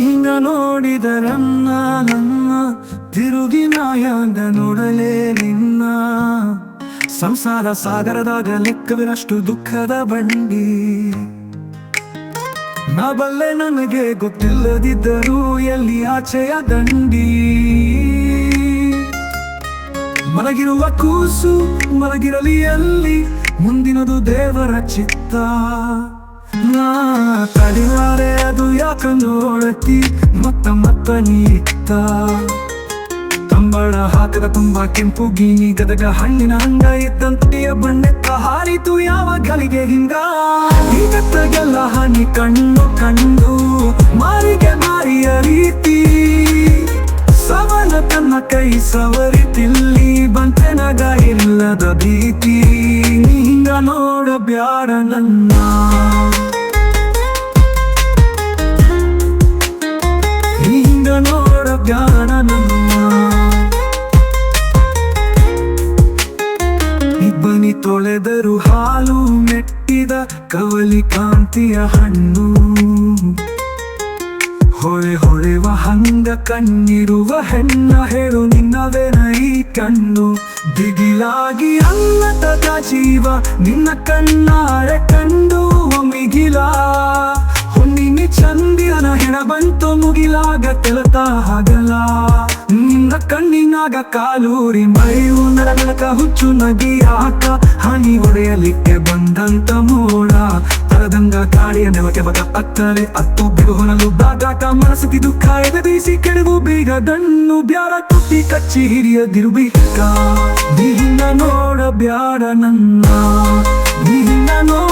ಹಿಂಗ ನೋಡಿದರನ್ನ ನನ್ನ ತಿರುಗಿ ನೋಡಲೇ ನಿನ್ನ. ಸಂಸಾರ ಸಾಗರದಾಗ ಲೆಕ್ಕವಿರಷ್ಟು ದುಃಖದ ಬಂಡಿ. ನಾ ಬಲ್ಲೆ ನನಗೆ ಗೊತ್ತಿಲ್ಲದಿದ್ದರೂ ಎಲ್ಲಿ ಆಚೆಯ ದಂಡಿ. ಮಲಗಿರುವ ಕೂಸು ಮಲಗಿರಲಿ ಎಲ್ಲಿ ಮುಂದಿನದು ದೇವರ ಚಿತ್ತ. ನಾ ತಡಿವಾರೆ ಅದು ಯಾಕ ನೋಡತಿ ಮತ್ತ ಮತ್ತ ನೀತ್ತ ಕಂಬಳ ಹಾಕದ ತುಂಬಾ ಕೆಂಪು ಗೀನಿ, ಗದಗ ಹಣ್ಣಿನ ಹಂಗ ಇದ್ದಂತೆಯ ಬಣ್ಣಕ್ಕ ಹಾರಿತು ಯಾವ ಗಲಿಗೆ ಹಿಂಗ. ಈಗತ್ತಗೆಲ್ಲ ಹನಿ ಕಣ್ಣು ಕಂಡು, ಮಾರಿಗೆ ಮಾರಿಯ ರೀತಿ. ಸವನ ತನ್ನ ಕೈ ಸವರಿತಿಲ್ಲಿ. ನನ್ನ ಹಿಂಗ ನೋಡ ಬ್ಯಾಡ ನನ್ನ. ಹಾಲು ಮೆಟ್ಟಿದ ಕವಲಿ ಕಾಂತಿಯ ಹಣ್ಣು. ಕಣ್ಣಿರುವ ಹೆಣ್ಣ ಹೇಳು ನಿನ್ನವೇನ ಈ ಕಣ್ಣು. ದಿಗಿಲಾಗಿ ಅನ್ನತದ ಜೀವ ನಿನ್ನ ಕಣ್ಣಾರೆ ಕಂಡು ಮಿಗಿಲ ಹುಣ್ಣಿನಿ ಚಂದಿರನ ಹೆಣ ಬಂತು, ಮುಗಿಲಾಗ ತೆಲತ ಹಗಲ. ನಿನ್ನ ಕಣ್ಣಿನಾಗ ಕಾಲೂರಿ ಮಳೆಯು ನರನಕ ಹುಚ್ಚು ಆಕ ಹನಿ ಒಡೆಯಲಿಕ್ಕೆ ಬಂದಂತ ಮೋಡ ನೆಲಕ್ಕೆ ಬಗ ಅತ್ತರೆ, ಅತ್ತು ಬಿರುಹೊನಲು ಬಾಗಾಟ ಮನಸ್ಸಿತಿ ದುಃಖ ಬೀಸಿ ಕೆಡವು ಬೇಗ ದಣ್ಣು ಬ್ಯಾರ ತುಟ್ಟಿ ಕಚ್ಚಿ ಹಿರಿಯದಿರುಬೇಕ ನಿನ್ನ ನೋಡ ಬ್ಯಾಡ ನನ್ನ. ನಿನ್ನ ನೋಡ